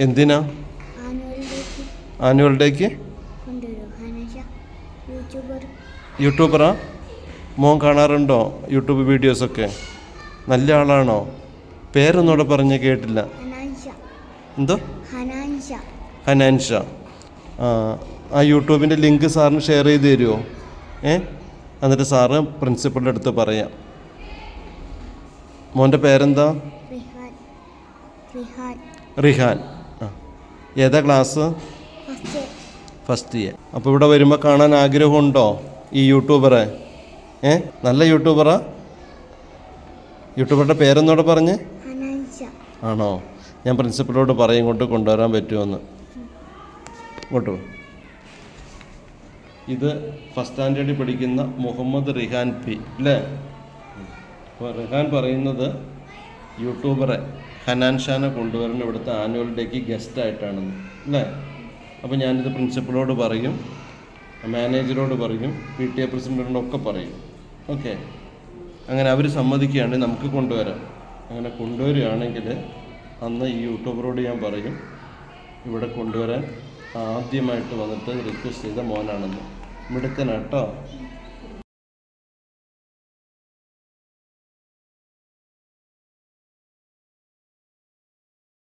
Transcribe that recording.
എന്തിനാ? ആനുവൽ ഡേക്ക് യൂട്യൂബറാ? മോൻ കാണാറുണ്ടോ യൂട്യൂബ് വീഡിയോസൊക്കെ? നല്ല ആളാണോ? പേരൊന്നുകൂടെ പറഞ്ഞ് കേട്ടില്ല. എന്തോ? ഹനാൻഷ. ആ യൂട്യൂബിന്റെ ലിങ്ക് സാറിന് ഷെയർ ചെയ്ത് തരുമോ? ഏ? എന്നിട്ട് സാറ് പ്രിൻസിപ്പളിന്റെ അടുത്ത് പറയാം. മോന്റെ പേരെന്താ? റിഹാൻ. ഏതാ ക്ലാസ്? ഫസ്റ്റ്. ഇയർ. അപ്പോൾ ഇവിടെ വരുമ്പോൾ കാണാൻ ആഗ്രഹമുണ്ടോ ഈ യൂട്യൂബറെ? ഏ? നല്ല യൂട്യൂബറാ? യൂട്യൂബറുടെ പേരെന്നോട് പറഞ്ഞ്? ആണോ? ഞാൻ പ്രിൻസിപ്പലോട് പറയും ഇങ്ങോട്ട് കൊണ്ടുവരാൻ പറ്റുമെന്ന് ഇങ്ങോട്ട് ഇത് ഫസ്റ്റ് സ്റ്റാൻഡേർഡിൽ പഠിക്കുന്ന മുഹമ്മദ് റിഹാൻ പി. അല്ലേ അപ്പോൾ റിഹാൻ പറയുന്നത് യൂട്യൂബറെ ഹനാൻ ഷാനെ കൊണ്ടുവരുന്ന ഇവിടുത്തെ ആനുവൽ ഡേക്ക് ഗസ്റ്റ് ആയിട്ടാണെന്ന് അല്ലേ? അപ്പോൾ ഞാനിത് പ്രിൻസിപ്പളോട് പറയും മാനേജരോട് പറയും പി ടി എ പ്രസിഡന്റിനോടൊക്കെ പറയും. ഓക്കെ. അങ്ങനെ അവർ സമ്മതിക്കുകയാണെങ്കിൽ നമുക്ക് കൊണ്ടുവരാം. അങ്ങനെ കൊണ്ടുവരികയാണെങ്കിൽ അന്ന് ഈ യൂട്യൂബറോട് ഞാൻ പറയും ഇവിടെ കൊണ്ടുവരാൻ ആദ്യമായിട്ട് വന്നിട്ട് റിക്വസ്റ്റ് ചെയ്ത മോനാണെന്ന്. മിടുക്കനാട്ടോ.